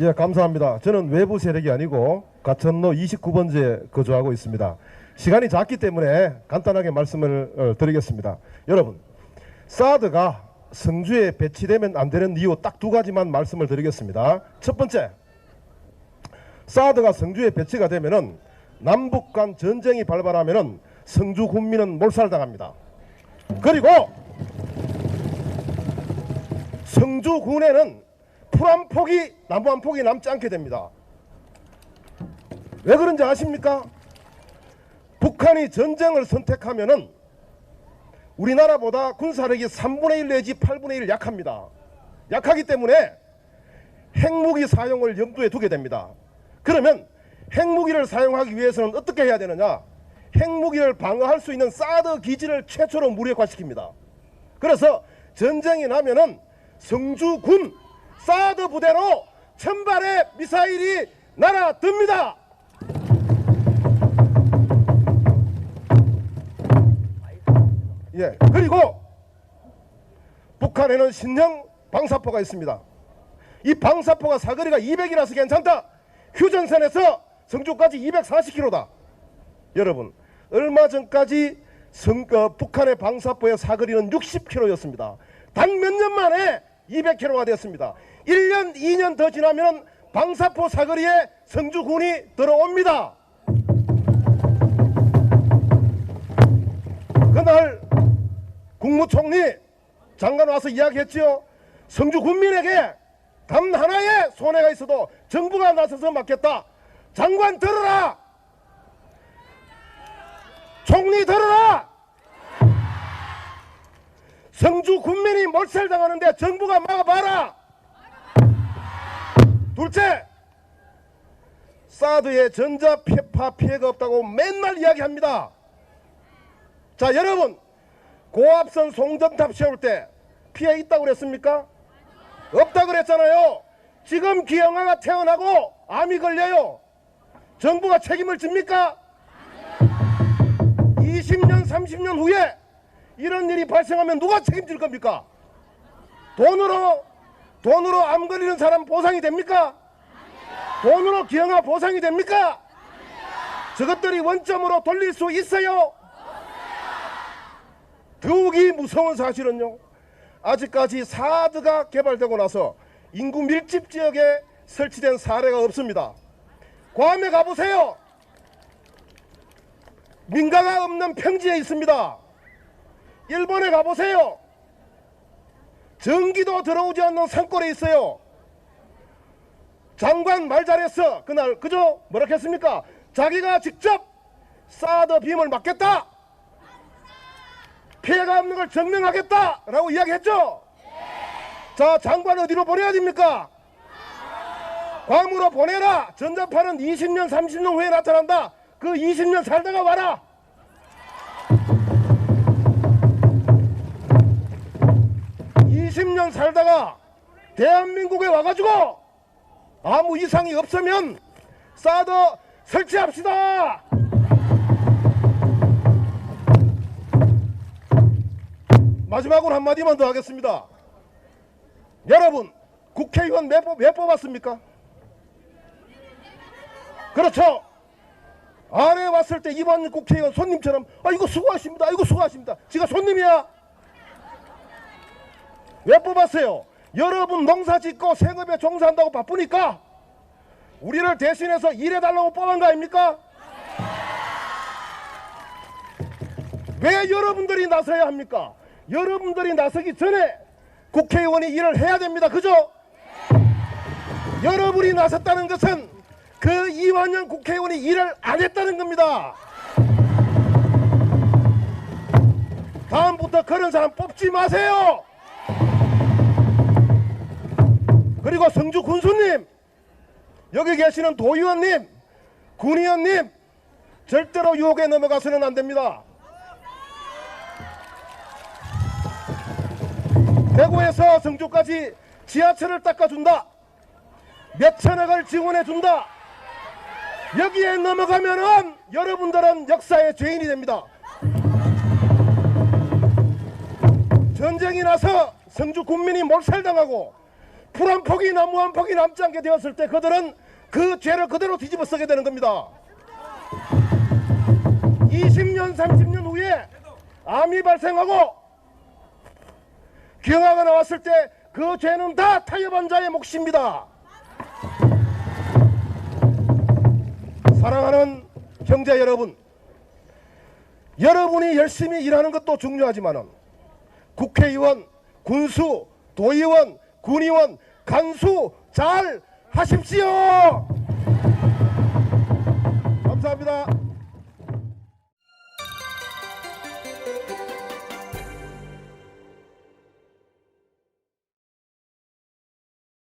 예, 감사합니다. 저는 외부 세력이 아니고 가천로 29번지에 거주하고 있습니다. 시간이 작기 때문에 간단하게 말씀을 어, 드리겠습니다. 여러분, 사드가 성주에 배치되면 안 되는 이유 딱 두 가지만 말씀을 드리겠습니다. 첫 번째, 사드가 성주에 배치가 되면은 남북 간 전쟁이 발발하면은 성주 군민은 몰살당합니다. 그리고 성주 군에는 풀 한 폭이 나무 한 폭이 남지 않게 됩니다. 왜 그런지 아십니까? 북한이 전쟁을 선택하면은 우리나라보다 군사력이 3분의 1 내지 8분의 1 약합니다. 약하기 때문에 핵무기 사용을 염두에 두게 됩니다. 그러면 핵무기를 사용하기 위해서는 어떻게 해야 되느냐? 핵무기를 방어할 수 있는 사드 기지를 최초로 무력화시킵니다. 그래서 전쟁이 나면은 성주군 사드 부대로 천발의 미사일이 날아듭니다. 예, 그리고 북한에는 신형 방사포가 있습니다. 이 방사포가 사거리가 200이라서 괜찮다. 휴전선에서 성주까지 240km다. 여러분, 얼마 전까지 성, 어, 북한의 방사포의 사거리는 60km였습니다. 단 몇 년 만에 200km가 되었습니다. 1년, 2년 더 지나면 방사포 사거리에 성주군이 들어옵니다. 그날 국무총리 장관 와서 이야기했지요. 성주 군민에게 단 하나의 손해가 있어도 정부가 나서서 맡겠다. 장관 들어라. 총리 들어라. 성주 군민이 몰살당하는데 정부가 막아봐라. 둘째, 사드의 전자 피파 피해가 없다고 맨날 이야기합니다. 자, 여러분, 고압선 송전탑 세울 때 피해 있다고 그랬습니까? 없다 그랬잖아요. 지금 기영아가 태어나고 암이 걸려요. 정부가 책임을 집니까? 20년, 30년 후에 이런 일이 발생하면 누가 책임질 겁니까? 돈으로 돈으로 암 걸리는 사람 보상이 됩니까? 돈으로 기영아 보상이 됩니까? 저것들이 원점으로 돌릴 수 있어요? 더욱이 무서운 사실은요. 아직까지 사드가 개발되고 나서 인구 밀집 지역에 설치된 사례가 없습니다. 괌에 가보세요. 민가가 없는 평지에 있습니다. 일본에 가보세요. 전기도 들어오지 않는 산골에 있어요. 장관 말 잘했어. 그날 그죠? 뭐라 했습니까? 자기가 직접 사드 빔을 맞겠다. 피해가 없는 걸 증명하겠다라고 이야기했죠. 자 장관 어디로 보내야 됩니까? 괌으로 보내라. 전자파는 20년 30년 후에 나타난다. 그 20년 살다가 와라. (20년) 살다가 대한민국에 와가지고 아무 이상이 없으면 사드 설치합시다. 마지막으로 한마디만 더 하겠습니다. 여러분, 국회의원 몇, 뽑- 몇 뽑았습니까? 그렇죠. 아래 왔을 때 이번 국회의원 손님처럼 아 이거 수고하십니다. 이거 수고하십니다. 지가 손님이야. 왜 뽑았어요? 여러분 농사 짓고 생업에 종사한다고 바쁘니까 우리를 대신해서 일해달라고 뽑은 거 아닙니까? 왜 여러분들이 나서야 합니까? 여러분들이 나서기 전에 국회의원이 일을 해야 됩니다. 그죠? 여러분이 나섰다는 것은 그 이완영 국회의원이 일을 안 했다는 겁니다. 다음부터 그런 사람 뽑지 마세요. 그리고 성주 군수님, 여기 계시는 도의원님, 군의원님, 절대로 유혹에 넘어가서는 안 됩니다. 대구에서 성주까지 지하철을 닦아준다. 몇천억을 지원해준다. 여기에 넘어가면은 여러분들은 역사의 죄인이 됩니다. 전쟁이 나서 성주 군민이 몰살당하고 풀 한 폭이 나 무 한 폭이 남지 않게 되었을 때 그들은 그 죄를 그대로 뒤집어 쓰게 되는 겁니다. 20년, 30년 후에 암이 발생하고 경화가 나왔을 때 그 죄는 다 타협한 자의 몫입니다. 사랑하는 형제 여러분, 여러분이 열심히 일하는 것도 중요하지만은 국회의원, 군수, 도의원, 군의원 간수 잘 하십시오. 감사합니다.